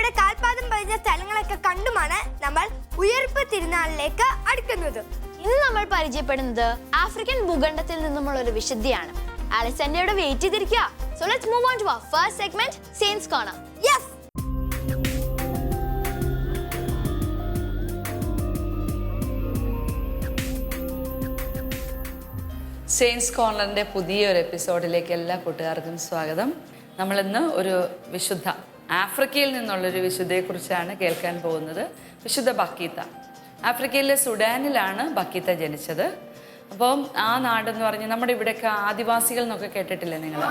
ഈശോയുടെ കാൽപാദം പതിഞ്ഞ സ്ഥലങ്ങളൊക്കെ കണ്ടുമാണ് നമ്മൾ ഉയർപ്പ് തിരുനാളിലേക്ക് അടുക്കുന്നത്. ഇന്ന് നമ്മൾ പരിചയപ്പെടുന്നത് ആഫ്രിക്കൻ ഭൂഖണ്ഡത്തിൽ നിന്നുമുള്ള ഒരു വിശുദ്ധിയാണ്. അലക്സാൻഡ്രയുടെ വെയിറ്റ് ചെയ്തിരിക്കുക. So let's move on to our first segment saints corner yes saints കോർണറിന്റെ പുതിയൊരു എപ്പിസോഡിലേക്ക് എല്ലാ കൂട്ടുകാർക്കും സ്വാഗതം. നമ്മളിന്ന് ഒരു വിശുദ്ധ ആഫ്രിക്കയിൽ നിന്നുള്ളൊരു വിശുദ്ധയെക്കുറിച്ചാണ് കേൾക്കാൻ പോകുന്നത്. വിശുദ്ധ ബക്കീത്ത. ആഫ്രിക്കയിലെ സുഡാനിലാണ് ബക്കീത്ത ജനിച്ചത്. അപ്പം ആ നാടെന്ന് പറഞ്ഞ് നമ്മുടെ ഇവിടെയൊക്കെ ആദിവാസികൾ എന്നൊക്കെ കേട്ടിട്ടില്ലേ നിങ്ങൾ?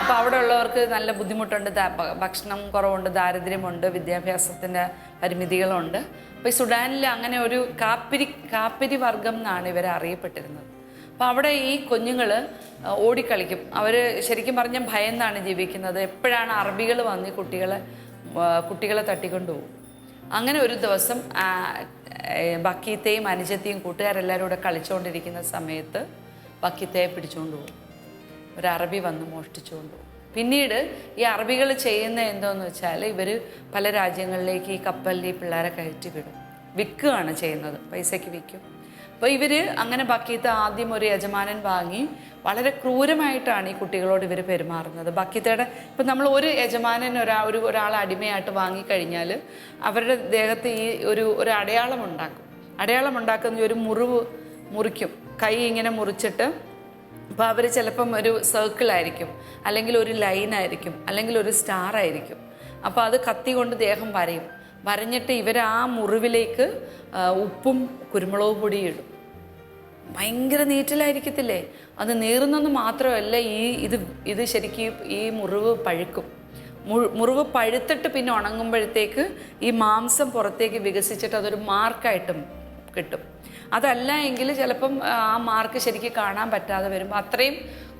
അപ്പോൾ അവിടെ ഉള്ളവർക്ക് നല്ല ബുദ്ധിമുട്ടുണ്ട് ഭക്ഷണം കുറവുണ്ട് ദാരിദ്ര്യമുണ്ട് വിദ്യാഭ്യാസത്തിന്റെ പരിമിതികളുണ്ട്. അപ്പോൾ ഈ സുഡാനിൽ അങ്ങനെ ഒരു കാപ്പിരി കാപ്പിരി വർഗം എന്നാണ് ഇവരെ അറിയപ്പെട്ടിരുന്നത്. അപ്പോൾ അവിടെ ഈ കുഞ്ഞുങ്ങൾ ഓടിക്കളിക്കും. അവർ ശരിക്കും പറഞ്ഞാൽ ഭയന്നാണ് ജീവിക്കുന്നത്. എപ്പോഴാണ് അറബികൾ വന്ന് കുട്ടികളെ കുട്ടികളെ തട്ടിക്കൊണ്ടുപോകും? അങ്ങനെ ഒരു ദിവസം ബക്കീത്തയും അനുജത്തെയും കൂട്ടുകാരെല്ലാവരും കൂടെ കളിച്ചുകൊണ്ടിരിക്കുന്ന സമയത്ത് ബക്കീത്തയെ പിടിച്ചുകൊണ്ട് പോകും ഒരു അറബി വന്ന് മോഷ്ടിച്ചുകൊണ്ട് പോകും പിന്നീട് ഈ അറബികൾ ചെയ്യുന്ന എന്തോന്ന് വെച്ചാൽ ഇവർ പല രാജ്യങ്ങളിലേക്ക് ഈ കപ്പലിൽ ഈ പിള്ളേരെ കയറ്റി വിടും വിൽക്കുകയാണ് ചെയ്യുന്നത്. പൈസയ്ക്ക് വിൽക്കും. അപ്പോൾ ഇവർ അങ്ങനെ ബക്കീത്ത് ആദ്യം ഒരു യജമാനൻ വാങ്ങി. വളരെ ക്രൂരമായിട്ടാണ് ഈ കുട്ടികളോട് ഇവർ പെരുമാറുന്നത്. ബക്കീത്തയുടെ ഇപ്പം നമ്മൾ ഒരു യജമാനൻ ഒരാ ഒരു ഒരാൾ അടിമയായിട്ട് വാങ്ങിക്കഴിഞ്ഞാൽ അവരുടെ ദേഹത്ത് ഈ ഒരു ഒരു അടയാളം ഉണ്ടാക്കും. അടയാളം ഉണ്ടാക്കുന്ന ഒരു മുറിവ് മുറിക്കും. കൈ ഇങ്ങനെ മുറിച്ചിട്ട് അപ്പോൾ അവർ ചിലപ്പം ഒരു സർക്കിൾ ആയിരിക്കും. അല്ലെങ്കിൽ ഒരു ലൈൻ ആയിരിക്കും. അല്ലെങ്കിൽ ഒരു സ്റ്റാർ ആയിരിക്കും. അപ്പോൾ അത് കത്തി കൊണ്ട് ദേഹം വരയും. വരഞ്ഞിട്ട് ഇവർ ആ മുറിവിലേക്ക് ഉപ്പും കുരുമുളക് പൊടിയും ഇടും. ഭയങ്കര നീറ്റലായിരിക്കത്തില്ലേ? അത് നീറുന്നെന്ന് മാത്രമല്ല ഈ ഇത് ഇത് ശരിക്കും ഈ മുറിവ് പഴുക്കും. മുറിവ് പഴുത്തിട്ട് പിന്നെ ഉണങ്ങുമ്പോഴത്തേക്ക് ഈ മാംസം പുറത്തേക്ക് വികസിച്ചിട്ട് അതൊരു മാർക്കായിട്ടും കിട്ടും. അതല്ല എങ്കിൽ ചിലപ്പം ആ മാർക്ക് ശരിക്കും കാണാൻ പറ്റാതെ വരുമ്പോൾ അത്രയും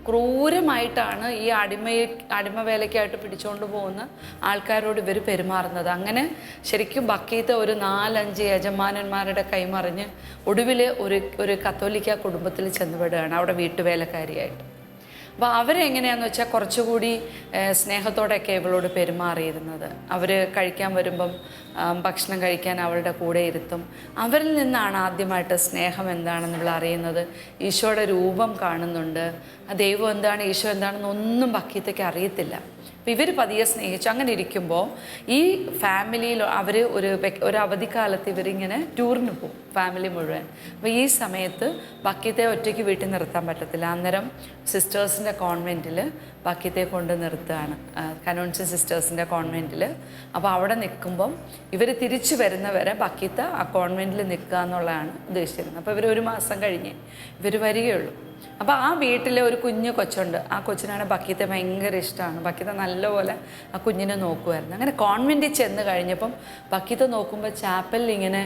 ക്രൂരമായിട്ടാണ് ഈ അടിമയെ അടിമ വേലയ്ക്കായിട്ട് പിടിച്ചുകൊണ്ട് പോകുന്ന ആൾക്കാരോട് ഇവർ പെരുമാറുന്നത്. അങ്ങനെ ശരിക്കും ബക്കീത്ത് ഒരു നാലഞ്ച് യജമാനന്മാരുടെ കൈമറിഞ്ഞ് ഒടുവിൽ ഒരു ഒരു കത്തോലിക്ക കുടുംബത്തിൽ ചെന്നുപെടുകയാണ് അവിടെ വീട്ടുവേലക്കാരിയായിട്ട്. അപ്പോൾ അവരെങ്ങനെയാണെന്ന് വെച്ചാൽ കുറച്ചുകൂടി സ്നേഹത്തോടെയൊക്കെ ഇവളോട് പെരുമാറിയിരുന്നത്. അവർ കഴിക്കാൻ വരുമ്പം ഭക്ഷണം കഴിക്കാൻ അവളുടെ കൂടെ ഇരുത്തും. അവരിൽ നിന്നാണ് ആദ്യമായിട്ട് സ്നേഹം എന്താണെന്ന് ഇവൾ അറിയുന്നത്. ഈശോയുടെ രൂപം കാണുന്നുണ്ട്. ആ ദൈവം എന്താണ് ഈശോ എന്താണെന്ന് ഒന്നും ബക്കീത്തയ്ക്ക് അറിയത്തില്ല. അപ്പോൾ ഇവർ പതിയെ സ്നേഹിച്ച് അങ്ങനെ ഇരിക്കുമ്പോൾ ഈ ഫാമിലിയിൽ അവർ ഒരു ഒരു അവധിക്കാലത്ത് ഇവരിങ്ങനെ ടൂറിന് പോകും ഫാമിലി മുഴുവൻ. അപ്പോൾ ഈ സമയത്ത് ബക്കീത്തെ ഒറ്റയ്ക്ക് വീട്ടിൽ നിർത്താൻ പറ്റത്തില്ല. അന്നേരം സിസ്റ്റേഴ്സിന്റെ കോൺവെന്റിൽ ബക്കീത്തെ കൊണ്ട് നിർത്തുകയാണ്. കനോൺസ് സിസ്റ്റേഴ്സിന്റെ കോൺവെന്റിൽ അപ്പോൾ അവിടെ നിൽക്കുമ്പം ഇവർ തിരിച്ചു വരുന്നവരെ ബക്കീത്ത ആ കോൺവെന്റിൽ നിൽക്കുക എന്നുള്ളതാണ് ഉദ്ദേശിച്ചിരുന്നത്. അപ്പോൾ ഇവർ ഒരു മാസം കഴിഞ്ഞ് ഇവർ വരികയുള്ളൂ. അപ്പോൾ ആ വീട്ടിലെ ഒരു കുഞ്ഞു കൊച്ചുണ്ട്. ആ കൊച്ചിനാണ് ബക്കീത്തെ ഭയങ്കര ഇഷ്ടമാണ് ബക്കീത്ത നല്ലപോലെ ആ കുഞ്ഞിനെ നോക്കുമായിരുന്നു അങ്ങനെ കോൺവെന്റിൽ ചെന്ന് കഴിഞ്ഞപ്പം ബക്കീത്ത നോക്കുമ്പോൾ ചാപ്പലിൽ ഇങ്ങനെ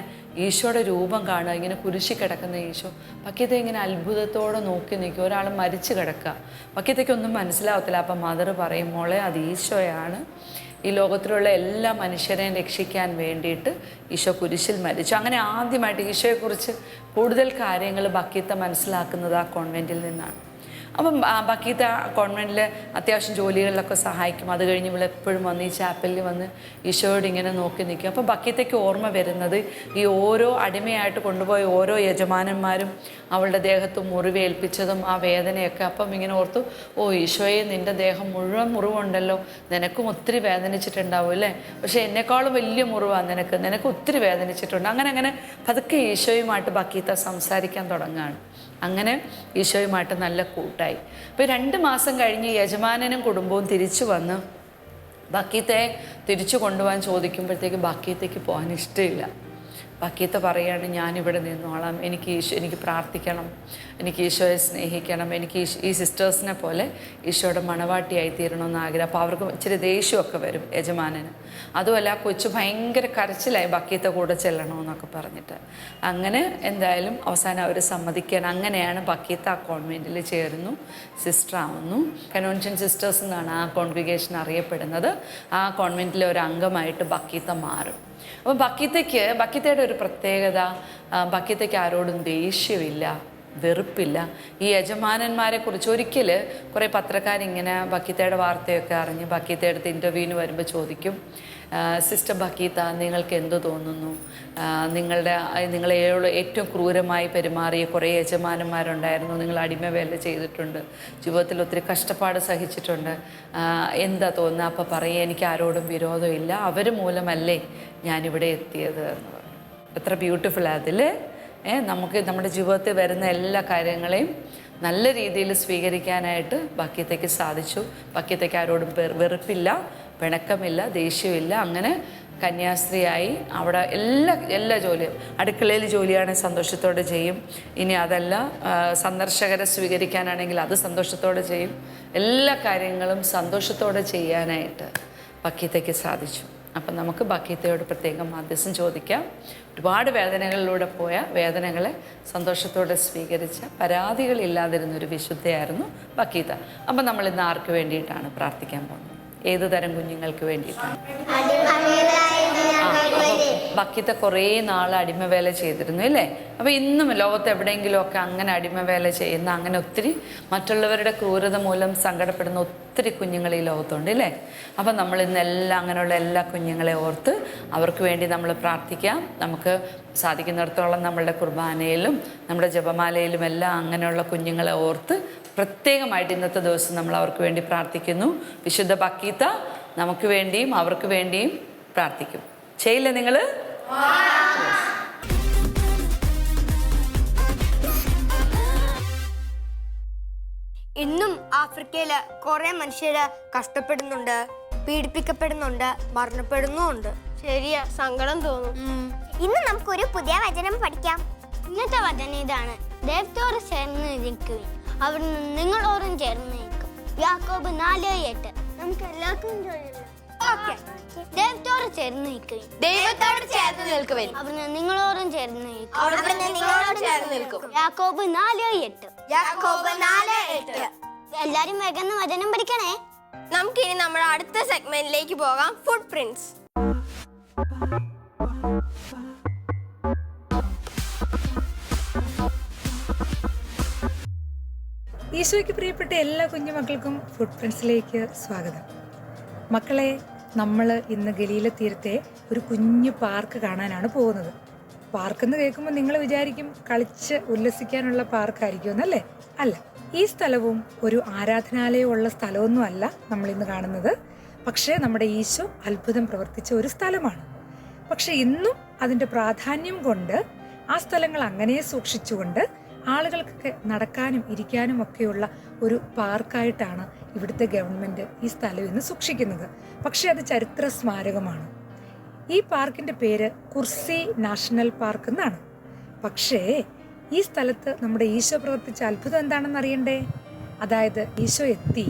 ഈശോയുടെ രൂപം കാണുക ഇങ്ങനെ കുരിശി കിടക്കുന്ന ഈശോ. ബക്കീത്ത ഇങ്ങനെ അത്ഭുതത്തോടെ നോക്കി നിൽക്കും ഒരാൾ മരിച്ചു കിടക്കുക. ബക്കീത്തയ്ക്കൊന്നും മനസ്സിലാവത്തില്ല. അപ്പം മദർ പറയും മോളെ അത് ഈശോയാണ്. ഈ ലോകത്തിലുള്ള എല്ലാ മനുഷ്യരെയും രക്ഷിക്കാൻ വേണ്ടിയിട്ട് ഈശോ കുരിശിൽ മരിച്ചു. അങ്ങനെ ആദ്യമായിട്ട് ഈശോയെക്കുറിച്ച് കൂടുതൽ കാര്യങ്ങൾ ബക്കീത്ത മനസ്സിലാക്കുന്നത് ആ കോൺവെന്റിൽ നിന്നാണ്. അപ്പം ബക്കീത്ത കോൺവെന്റിൽ അത്യാവശ്യം ജോലികളിലൊക്കെ സഹായിക്കും. അത് കഴിഞ്ഞ് ഇവിടെ എപ്പോഴും വന്ന് ഈ ചാപ്പലിൽ വന്ന് ഈശോയോട് ഇങ്ങനെ നോക്കി നിൽക്കും. അപ്പം ബക്കീത്തയ്ക്ക് ഓർമ്മ വരുന്നത് ഈ ഓരോ അടിമയായിട്ട് കൊണ്ടുപോയ ഓരോ യജമാനന്മാരും അവളുടെ ദേഹത്ത് മുറിവേൽപ്പിച്ചതും ആ വേദനയൊക്കെ അപ്പം ഇങ്ങനെ ഓർത്തു ഓ ഈശോയെ നിന്റെ ദേഹം മുഴുവൻ മുറിവുണ്ടല്ലോ. നിനക്കും ഒത്തിരി വേദനിച്ചിട്ടുണ്ടാവും അല്ലേ? പക്ഷേ എന്നെക്കാളും വലിയ മുറിവാണ് നിനക്ക്. നിനക്ക് ഒത്തിരി വേദനിച്ചിട്ടുണ്ട്. അങ്ങനെ അങ്ങനെ പതുക്കെ ഈശോയുമായിട്ട് ബക്കീത്ത സംസാരിക്കാൻ തുടങ്ങുകയാണ്. അങ്ങനെ ഈശോയുമായിട്ട് നല്ല കൂട്ടായി. അപ്പോൾ രണ്ട് മാസം കഴിഞ്ഞ് യജമാനനും കുടുംബവും തിരിച്ചു വന്ന് ബക്കീത്തെ തിരിച്ചു കൊണ്ടുപോകാൻ ചോദിക്കുമ്പോഴത്തേക്ക് ബക്കീത്തേക്ക് പോകാൻ ഇഷ്ടമില്ല. ബക്കീത്ത പറയാണ് ഞാനിവിടെ നിന്നോളാം. എനിക്ക് ഈശോ എനിക്ക് പ്രാർത്ഥിക്കണം. എനിക്ക് ഈശോയെ സ്നേഹിക്കണം. എനിക്ക് ഈ സിസ്റ്റേഴ്സിനെ പോലെ ഈശോയുടെ മണവാട്ടിയായി തീരണമെന്ന് ആഗ്രഹം. അപ്പോൾ അവർക്ക് ഇച്ചിരി ദേഷ്യമൊക്കെ വരും യജമാനന്. അതുമല്ല ആ കൊച്ചു ഭയങ്കര കരച്ചിലായി ബക്കീത്തെ കൂടെ ചെല്ലണമെന്നൊക്കെ പറഞ്ഞിട്ട്. അങ്ങനെ എന്തായാലും അവസാനം അവർ സമ്മതിക്കാൻ അങ്ങനെയാണ് ബക്കീത്ത ആ കോൺവെന്റിൽ ചേരുന്നു സിസ്റ്റർ ആവുന്നു. കൺവെൻഷൻ സിസ്റ്റേഴ്സ് എന്നാണ് ആ കോൺഗ്രിഗേഷൻ അറിയപ്പെടുന്നത്. ആ കോൺവെന്റിലെ ഒരു അംഗമായിട്ട് ബക്കീത്ത മാറും. അപ്പോൾ ബക്കീത്തയ്ക്ക് ബക്കീത്തയുടെ ഒരു പ്രത്യേകത ബക്കീത്തയ്ക്ക് ആരോടും ദേഷ്യമില്ല. വെറുപ്പില്ല. ഈ യജമാനന്മാരെ കുറിച്ച് ഒരിക്കൽ കുറേ പത്രക്കാരിങ്ങനെ ബക്കീത്തയുടെ വാർത്തയൊക്കെ അറിഞ്ഞ് ബക്കീത്തയുടെ അടുത്ത് ഇന്റർവ്യൂവിന് വരുമ്പോൾ ചോദിക്കും സിസ്റ്റർ ബക്കീത്ത നിങ്ങൾക്ക് എന്ത് തോന്നുന്നു? നിങ്ങളുടെ നിങ്ങളെ ഏറ്റവും ക്രൂരമായി പെരുമാറിയ കുറേ യജമാനന്മാരുണ്ടായിരുന്നു. നിങ്ങൾ അടിമവേല ചെയ്തിട്ടുണ്ട്. ജീവിതത്തിൽ ഒത്തിരി കഷ്ടപ്പാട് സഹിച്ചിട്ടുണ്ട്. എന്താ തോന്നുന്നത് അപ്പോൾ പറയുക എനിക്ക് ആരോടും വിരോധമില്ല. അവർ മൂലമല്ലേ ഞാനിവിടെ എത്തിയത്? എന്ന് എത്ര ബ്യൂട്ടിഫുൾ ഏ നമുക്ക് നമ്മുടെ ജീവിതത്തിൽ വരുന്ന എല്ലാ കാര്യങ്ങളെയും നല്ല രീതിയിൽ സ്വീകരിക്കാനായിട്ട് ബാക്കിയത്തേക്ക് സാധിച്ചു. ബാക്കിയത്തേക്ക് ആരോടും വെറുപ്പില്ല പിണക്കമില്ല ദേഷ്യമില്ല. അങ്ങനെ കന്യാസ്ത്രീയായി അവിടെ എല്ലാ എല്ലാ ജോലിയും അടുക്കളയിൽ ജോലിയാണെങ്കിൽ സന്തോഷത്തോടെ ചെയ്യും. ഇനി അതല്ല സന്ദർശകരെ സ്വീകരിക്കാനാണെങ്കിൽ അത് സന്തോഷത്തോടെ ചെയ്യും. എല്ലാ കാര്യങ്ങളും സന്തോഷത്തോടെ ചെയ്യാനായിട്ട് ബക്കീത്തയ്ക്ക് സാധിച്ചു. അപ്പം നമുക്ക് ബക്കീത്തയോട് പ്രത്യേകം മാധ്യസ്ഥം ചോദിക്കാം. ഒരുപാട് വേദനകളിലൂടെ പോയ വേദനകളെ സന്തോഷത്തോടെ സ്വീകരിച്ച പരാതികളില്ലാതിരുന്ന ഒരു വിശുദ്ധയായിരുന്നു ബക്കീത്ത. അപ്പം നമ്മൾ ഇന്ന് ആർക്ക് വേണ്ടിയിട്ടാണ് പ്രാർത്ഥിക്കാൻ പോകുന്നത്? ഏത് തരം കുഞ്ഞുങ്ങൾക്ക് വേണ്ടിയിട്ടാണ്? ബക്കിത്ത കുറേ നാൾ അടിമവേല ചെയ്തിരുന്നു അല്ലേ? അപ്പോൾ ഇന്നും ലോകത്ത് എവിടെയെങ്കിലുമൊക്കെ അങ്ങനെ അടിമവേല ചെയ്യുന്ന അങ്ങനെ ഒത്തിരി മറ്റുള്ളവരുടെ ക്രൂരത മൂലം സങ്കടപ്പെടുന്ന ഒത്തിരി കുഞ്ഞുങ്ങൾ ഈ ലോകത്തുണ്ട് അല്ലേ? അപ്പോൾ നമ്മൾ ഇന്ന് ഇന്നെല്ലാം അങ്ങനെയുള്ള എല്ലാ കുഞ്ഞുങ്ങളെ ഓർത്ത് അവർക്ക് വേണ്ടി നമ്മൾ പ്രാർത്ഥിക്കാം. നമുക്ക് സാധിക്കുന്നിടത്തോളം നമ്മളുടെ കുർബാനയിലും നമ്മുടെ ജപമാലയിലും എല്ലാം അങ്ങനെയുള്ള കുഞ്ഞുങ്ങളെ ഓർത്ത് പ്രത്യേകമായിട്ട് ഇന്നത്തെ ദിവസം നമ്മൾ അവർക്ക് വേണ്ടി പ്രാർത്ഥിക്കുന്നു. വിശുദ്ധ ബക്കീത്ത നമുക്ക് വേണ്ടിയും അവർക്ക് വേണ്ടിയും പ്രാർത്ഥിക്കും. ചെയ്യില്ല നിങ്ങൾ ഇന്നും ആഫ്രിക്കയിൽ കുറെ മനുഷ്യര് കഷ്ടപ്പെടുന്നുണ്ട് പീഡിപ്പിക്കപ്പെടുന്നുണ്ട് മരണപ്പെടുന്നുമുണ്ട്. ശരിയാ സങ്കടം തോന്നും. ഇന്ന് നമുക്കൊരു പുതിയ വചനം പഠിക്കാം. ഇന്നത്തെ വചനം ഇതാണ്. ദൈവത്തോട് ചേർന്ന് നിൽക്കുകയും അവിടുന്ന് നിങ്ങളോടും ചേർന്ന് നിൽക്കും. യാക്കോബ് നാല് എട്ട്. നമുക്ക് എല്ലാവർക്കും ദൈവത്തോട് ചേർന്ന് നിൽക്കും. ദൈവത്തോട് ചേർന്ന് നിൽക്കുവിൻ. അവിടുന്ന് നിങ്ങളോടും ചേർന്ന് നിൽക്കും. അവിടുന്ന് നിങ്ങളോട് ചേർന്ന് നിൽക്കും. യാക്കോബ് നാല് എട്ട്. യാക്കോബ് നാല് എട്ട്. എല്ലാരും വേഗം വചനം പഠിക്കണേ. നമുക്കിനി നമ്മുടെ അടുത്ത സെഗ്മെന്റിലേക്ക് പോകാം. ഫുഡ് പ്രിന്റ്സ് ഈശോയ്ക്ക് പ്രിയപ്പെട്ട എല്ലാ കുഞ്ഞുമക്കൾക്കും ഫുഡ് പ്രിൻസിലേക്ക് സ്വാഗതം. മക്കളെ നമ്മൾ ഇന്ന് ഗലീല തീരത്തെ ഒരു കുഞ്ഞു പാർക്ക് കാണാനാണ് പോകുന്നത്. പാർക്ക് എന്ന് കേൾക്കുമ്പോൾ നിങ്ങൾ വിചാരിക്കും കളിച്ച് ഉല്ലസിക്കാനുള്ള പാർക്കായിരിക്കും എന്നല്ലേ? അല്ല ഈ സ്ഥലവും ഒരു ആരാധനാലയമുള്ള സ്ഥലമൊന്നും അല്ല നമ്മൾ ഇന്ന് കാണുന്നത്. പക്ഷേ നമ്മുടെ ഈശോ അത്ഭുതം പ്രവർത്തിച്ച ഒരു സ്ഥലമാണ്. പക്ഷെ ഇന്നും അതിന്റെ പ്രാധാന്യം കൊണ്ട് ആ സ്ഥലങ്ങൾ അങ്ങനെ സൂക്ഷിച്ചുകൊണ്ട് ആളുകൾക്കൊക്കെ നടക്കാനും ഇരിക്കാനും ഒക്കെയുള്ള ഒരു പാർക്കായിട്ടാണ് ഇവിടുത്തെ ഗവൺമെന്റ് ഈ സ്ഥലം ഇന്ന് സൂക്ഷിക്കുന്നത്. പക്ഷേ അത് ചരിത്ര സ്മാരകമാണ് ഈ പാർക്കിന്റെ പേര് കുർസി നാഷണൽ പാർക്ക് എന്നാണ്. പക്ഷേ ഈ സ്ഥലത്ത് നമ്മുടെ ഈശോ പ്രവർത്തിച്ച അത്ഭുതം എന്താണെന്ന് അറിയണ്ടേ? അതായത് ഈശോ എത്തി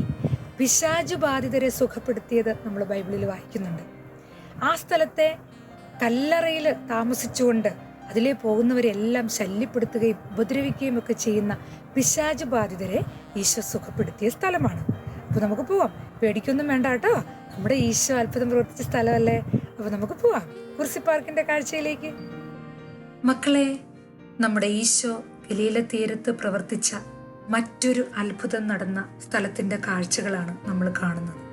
പിശാചു ബാധിതരെ സുഖപ്പെടുത്തിയത് നമ്മൾ ബൈബിളിൽ വായിക്കുന്നുണ്ട്. ആ സ്ഥലത്തെ കല്ലറയിൽ താമസിച്ചുകൊണ്ട് അതിലെ പോകുന്നവരെല്ലാം ശല്യപ്പെടുത്തുകയും ഉപദ്രവിക്കുകയും ഒക്കെ ചെയ്യുന്ന പിശാജ് ബാധിതരെ ഈശോ സുഖപ്പെടുത്തിയ സ്ഥലമാണ്. അപ്പോൾ നമുക്ക് പോവാം. പേടിക്കൊന്നും വേണ്ട കേട്ടോ. നമ്മുടെ ഈശോ അത്ഭുതം പ്രവർത്തിച്ച സ്ഥലമല്ലേ? അപ്പോൾ നമുക്ക് പോവാം. കുർസി പാർക്കിന്റെ കാഴ്ചയിലേക്ക്. മക്കളെ നമ്മുടെ ഈശോ ഗലീല തീരത്ത് പ്രവർത്തിച്ച മറ്റൊരു അത്ഭുതം നടന്ന സ്ഥലത്തിന്റെ കാഴ്ചകളാണ് നമ്മൾ കാണുന്നത്.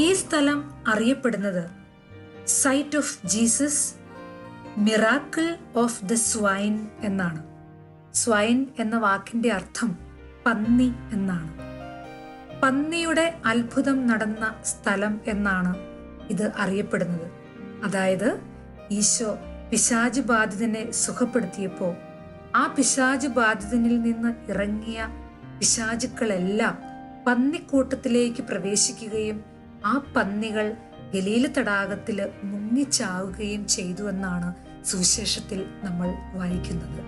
ഈ സ്ഥലം അറിയപ്പെടുന്നത് site of Jesus miracle of the swine എന്നാണ്. സ്വൈൻ എന്ന വാക്കിന്റെ അർത്ഥം പന്നി എന്നാണ്. പന്നിയുടെ അത്ഭുതം നടന്ന സ്ഥലം എന്നാണ് ഇത് അറിയപ്പെടുന്നത്. അതായത് ഈശോ പിശാജ് ബാധിതനെ സുഖപ്പെടുത്തിയപ്പോൾ ആ പിശാജ് ബാധിതനിൽ നിന്ന് ഇറങ്ങിയ പിശാചുക്കളെല്ലാം പന്നിക്കൂട്ടത്തിലേക്ക് പ്രവേശിക്കുകയും ആ പന്നികൾ ഗലീല തടാകത്തിൽ മുങ്ങിച്ചാവുകയും ചെയ്തു എന്നാണ് സുവിശേഷത്തിൽ നമ്മൾ വായിക്കുന്നത്.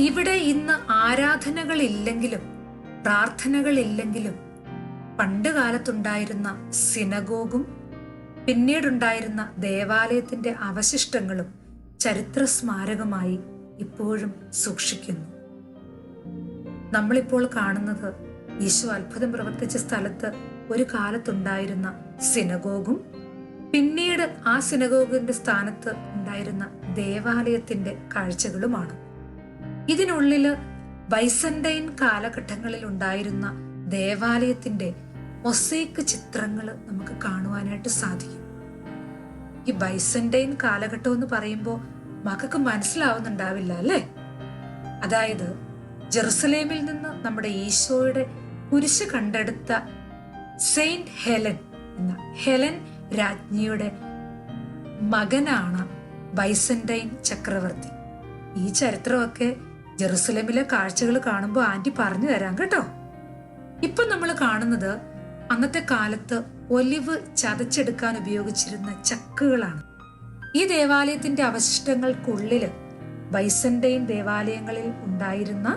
ഇവിടെ ഇന്ന് ആരാധനകളില്ലെങ്കിലും പ്രാർത്ഥനകളില്ലെങ്കിലും പണ്ട് കാലത്തുണ്ടായിരുന്ന സിനഗോഗും പിന്നീടുണ്ടായിരുന്ന ദേവാലയത്തിന്റെ അവശിഷ്ടങ്ങളും ചരിത്ര സ്മാരകമായി ഇപ്പോഴും സൂക്ഷിക്കുന്നു. നമ്മളിപ്പോൾ കാണുന്നത് ഈശോ അത്ഭുതം പ്രവർത്തിച്ച സ്ഥലത്ത് ഒരു കാലത്തുണ്ടായിരുന്ന സിനഗോഗും പിന്നീട് ആ സിനഗോഗിന്റെ സ്ഥാനത്ത് ഉണ്ടായിരുന്ന ദേവാലയത്തിന്റെ കാഴ്ചകളുമാണ്. ഇതിനുള്ളിൽ ബൈസന്റൈൻ കാലഘട്ടങ്ങളിൽ ഉണ്ടായിരുന്ന ദേവാലയത്തിന്റെ മൊസൈക്ക് ചിത്രങ്ങൾ നമുക്ക് കാണുവാനായിട്ട് സാധിക്കും. ഈ ബൈസന്റൈൻ കാലഘട്ടം എന്ന് പറയുമ്പോൾ മക്കൾക്ക് മനസ്സിലാവുന്നുണ്ടാവില്ല അല്ലേ? അതായത് ജെറുസലേമിൽ നിന്ന് നമ്മുടെ ഈശോയുടെ കുരിശ് കണ്ടെടുത്ത സെയിന്റ് ഹെലൻ എന്ന ഹെലൻ രാജ്ഞിയുടെ മകനാണ് ബൈസന്റൈൻ ചക്രവർത്തി. ഈ ചരിത്രമൊക്കെ ജെറുസലമിലെ കാഴ്ചകൾ കാണുമ്പോൾ ആന്റി പറഞ്ഞു തരാം കേട്ടോ. ഇപ്പൊ നമ്മൾ കാണുന്നത് അന്നത്തെ കാലത്ത് ഒലിവ് ചതച്ചെടുക്കാൻ ഉപയോഗിച്ചിരുന്ന ചക്കുകളാണ്. ഈ ദേവാലയത്തിന്റെ അവശിഷ്ടങ്ങൾക്കുള്ളിൽ ബൈസന്റൈൻ ദേവാലയങ്ങളിൽ ഉണ്ടായിരുന്ന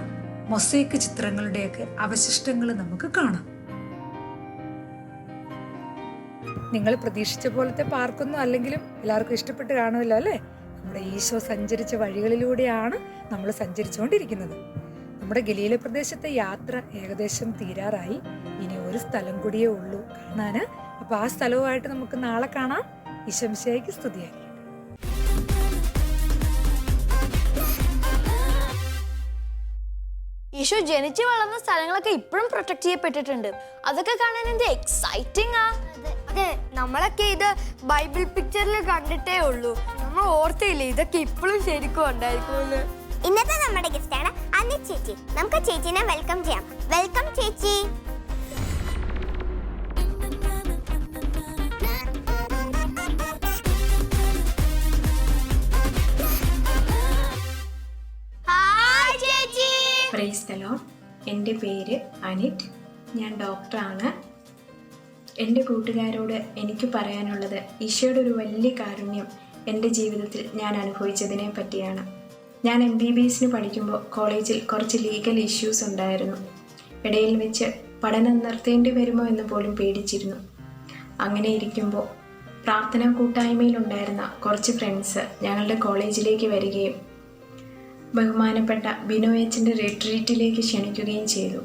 മൊസൈക്ക് ചിത്രങ്ങളുടെയൊക്കെ അവശിഷ്ടങ്ങൾ നമുക്ക് കാണാം. നിങ്ങൾ പ്രതീക്ഷിച്ച പോലത്തെ പാർക്കൊന്നും അല്ലെങ്കിലും എല്ലാവർക്കും ഇഷ്ടപ്പെട്ട് കാണുമല്ലോ അല്ലേ? നമ്മുടെ ഈശോ സഞ്ചരിച്ച വഴികളിലൂടെയാണ് നമ്മൾ സഞ്ചരിച്ചുകൊണ്ടിരിക്കുന്നത്. നമ്മുടെ ഗലീല പ്രദേശത്തെ യാത്ര ഏകദേശം തീരാറായി. ഇനി ഒരു സ്ഥലം കൂടിയേ ഉള്ളൂ. കാണാൻ അപ്പോൾ ആ സ്ഥലവുമായിട്ട് നമുക്ക് നാളെ കാണാം. ഈശംശയ്ക്ക് സ്തുതിയായിരിക്കും ഈശോ ജനിച്ചു വളർന്ന സ്ഥലങ്ങളൊക്കെ ഇപ്പോഴും പ്രൊട്ടക്ട് ചെയ്യപ്പെട്ടിട്ടുണ്ട്. അതൊക്കെ കാണാൻ എന്ത് എക്സൈറ്റിംഗ് ആ. അതെ നമ്മളൊക്കെ ഇത് ബൈബിൾ പിക്ചറിൽ കണ്ടിട്ടേ ഉള്ളൂ. നമ്മൾ ഓർത്തില്ലേ ഇതൊക്കെ ഇപ്പോഴും ശരിക്കും ഉണ്ടായിരിക്കുമെന്ന്. ഇന്നത്തെ നമ്മുടെ ഗസ്റ്റാണ് ആണ് അന്നി ചേച്ചി. നമുക്ക് ചേച്ചിനെ വെൽക്കം ചെയ്യാം. വെൽക്കം ചേച്ചി. ലോർഡ് എന്റെ പേര് അനിറ്റ്. ഞാൻ ഡോക്ടറാണ്. എന്റെ കൂട്ടുകാരോട് എനിക്ക് പറയാനുള്ളത് ഈശോയുടെ ഒരു വലിയ കാരുണ്യം എന്റെ ജീവിതത്തിൽ ഞാൻ അനുഭവിച്ചതിനെ പറ്റിയാണ്. ഞാൻ എം ബി ബി എസിന് പഠിക്കുമ്പോൾ കോളേജിൽ കുറച്ച് ലീഗൽ ഇഷ്യൂസ് ഉണ്ടായിരുന്നു. ഇടയിൽ വെച്ച് പഠനം നിർത്തേണ്ടി വരുമോ എന്ന് പോലും പേടിച്ചിരുന്നു. അങ്ങനെ ഇരിക്കുമ്പോൾ പ്രാർത്ഥനാ കൂട്ടായ്മയിലുണ്ടായിരുന്ന കുറച്ച് ഫ്രണ്ട്സ് ഞങ്ങളുടെ കോളേജിലേക്ക് വരികയും ബഹുമാനപ്പെട്ട ബിനോയച്ചന്റെ റിട്രീറ്റിലേക്ക് ക്ഷണിക്കുകയും ചെയ്തു.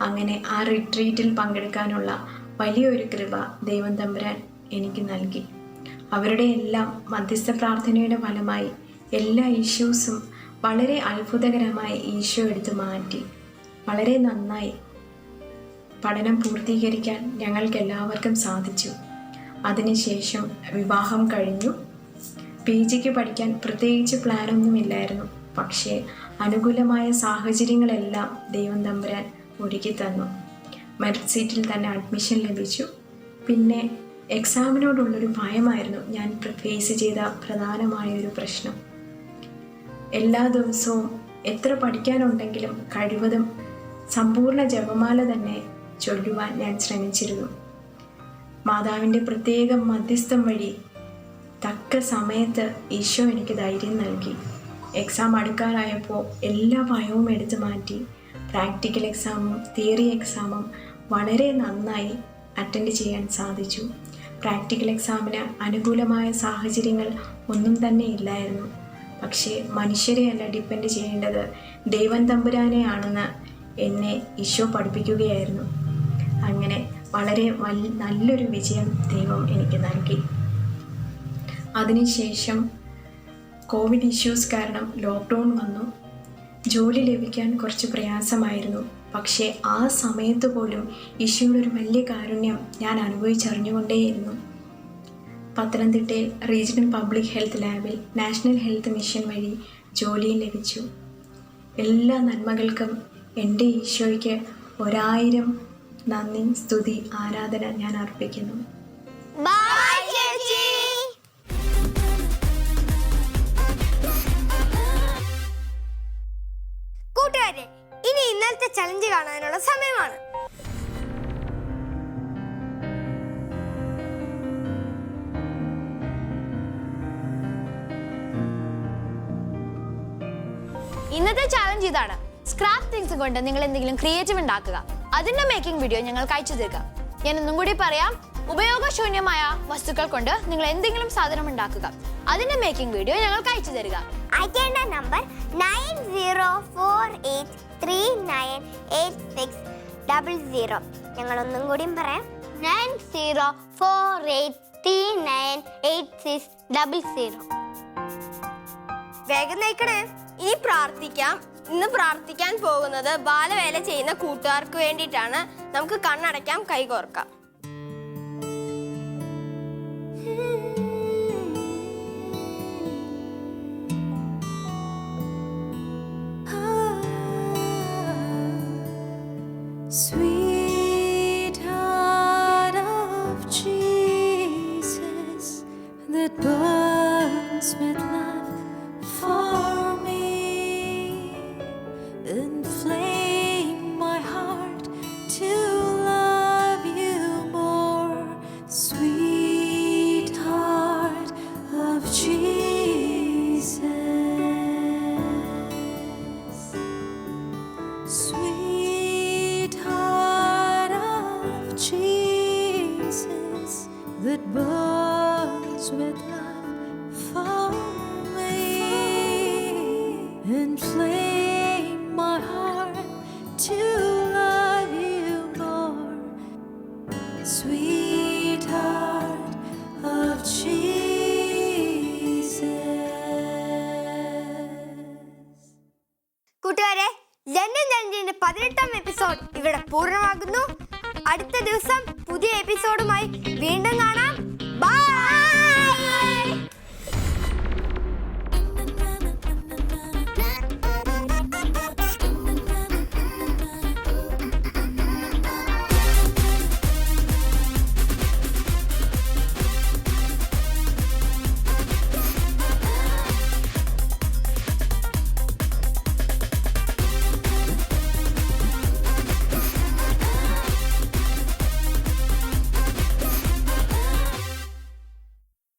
അങ്ങനെ ആ റിട്രീറ്റിൽ പങ്കെടുക്കാനുള്ള വലിയൊരു കൃപ ദൈവം തമ്പുരാൻ എനിക്ക് നൽകി. അവരുടെ എല്ലാം മധ്യസ്ഥ പ്രാർത്ഥനയുടെ ഫലമായി എല്ലാ ഇഷ്യൂസും വളരെ അത്ഭുതകരമായി ഈശോ എടുത്തു മാറ്റി. വളരെ നന്നായി പഠനം പൂർത്തീകരിക്കാൻ ഞങ്ങൾക്ക് എല്ലാവർക്കും സാധിച്ചു അതിനുശേഷം വിവാഹം കഴിഞ്ഞു. പി ജിക്ക് പഠിക്കാൻ പ്രത്യേകിച്ച് പ്ലാനൊന്നുമില്ലായിരുന്നു പക്ഷേ അനുകൂലമായ സാഹചര്യങ്ങളെല്ലാം ദൈവം തമ്പുരാൻ ഒരുക്കി തന്നു. മെറിറ്റ് സീറ്റിൽ തന്നെ അഡ്മിഷൻ ലഭിച്ചു. പിന്നെ എക്സാമിനോടുള്ളൊരു ഭയമായിരുന്നു ഞാൻ ഫേസ് ചെയ്ത പ്രധാനമായ ഒരു പ്രശ്നം. എല്ലാ ദിവസവും എത്ര പഠിക്കാനുണ്ടെങ്കിലും കഴിവതും സമ്പൂർണ ജപമാല തന്നെ ചൊല്ലുവാൻ ഞാൻ ശ്രമിച്ചിരുന്നു. മാതാവിന്റെ പ്രത്യേക മധ്യസ്ഥം വഴി തക്ക സമയത്ത് ഈശോ എനിക്ക് ധൈര്യം നൽകി. എക്സാം അടുക്കാറായപ്പോൾ എല്ലാ ഭയവും എടുത്തു മാറ്റി. പ്രാക്ടിക്കൽ എക്സാമും തിയറി എക്സാമും വളരെ നന്നായി അറ്റൻഡ് ചെയ്യാൻ സാധിച്ചു. പ്രാക്ടിക്കൽ എക്സാമിന് അനുകൂലമായ സാഹചര്യങ്ങൾ ഒന്നും തന്നെ ഇല്ലായിരുന്നു. പക്ഷേ മനുഷ്യരെയല്ല ഡിപ്പെൻഡ് ചെയ്യേണ്ടത്. ദൈവം തമ്പുരാനെയാണെന്ന് എന്നെ ഈശോ പഠിപ്പിക്കുകയായിരുന്നു. അങ്ങനെ വളരെ വൽ നല്ലൊരു വിജയം ദൈവം എനിക്ക് നൽകി. അതിനുശേഷം കോവിഡ് ഇഷ്യൂസ് കാരണം ലോക്ക്ഡൗൺ വന്നു. ജോലി ലഭിക്കാൻ കുറച്ച് പ്രയാസമായിരുന്നു. പക്ഷേ ആ സമയത്ത് പോലും ഈശോയുടെ ഒരു വലിയ കാരുണ്യം ഞാൻ അനുഭവിച്ചറിഞ്ഞുകൊണ്ടേയിരുന്നു. പത്തനംതിട്ടയിൽ റീജിയണൽ പബ്ലിക് ഹെൽത്ത് ലാബിൽ നാഷണൽ ഹെൽത്ത് മിഷൻ വഴി ജോലിയും ലഭിച്ചു. എല്ലാ നന്മകൾക്കും എന്റെ ഈശോയ്ക്ക് ഒരായിരം നന്ദി സ്തുതി ആരാധന ഞാൻ അർപ്പിക്കുന്നു. ചലഞ്ച് കാണാനുള്ള സമയമാണ്. ഇന്നത്തെ ചാലഞ്ച് ഇതാണ്. സ്ക്രാപ്പ് തിങ്സ് കൊണ്ട് നിങ്ങൾ എന്തെങ്കിലും ക്രിയേറ്റീവ് ഉണ്ടാക്കുക. അതിന്റെ മേക്കിംഗ് വീഡിയോ ഞങ്ങൾക്ക് അയച്ചു തീർക്കാം ഞാൻ ഒന്നും കൂടി പറയാം ഉപയോഗശൂന്യമായ വസ്തുക്കൾ കൊണ്ട് നിങ്ങൾ എന്തെങ്കിലും സാധനം ഉണ്ടാക്കുക. അതിന്റെ മേക്കിംഗ് വീഡിയോ ഞങ്ങൾക്ക് അയച്ചു തരിക. അയക്കേണ്ട number nine zero four eight three nine eight six double zero ഞങ്ങൾ ഒന്നും കൂടി പറയാം. Nine zero four eight three nine eight six double zero വേഗം നയിക്കണേ. ഇനി പ്രാർത്ഥിക്കാം. ഇന്ന് പ്രാർത്ഥിക്കാൻ പോകുന്നത് ബാലവേല ചെയ്യുന്ന കൂട്ടുകാർക്ക് വേണ്ടിയിട്ടാണ്. നമുക്ക് കണ്ണടയ്ക്കാം കൈകോർക്കാം. sweet. That burns with love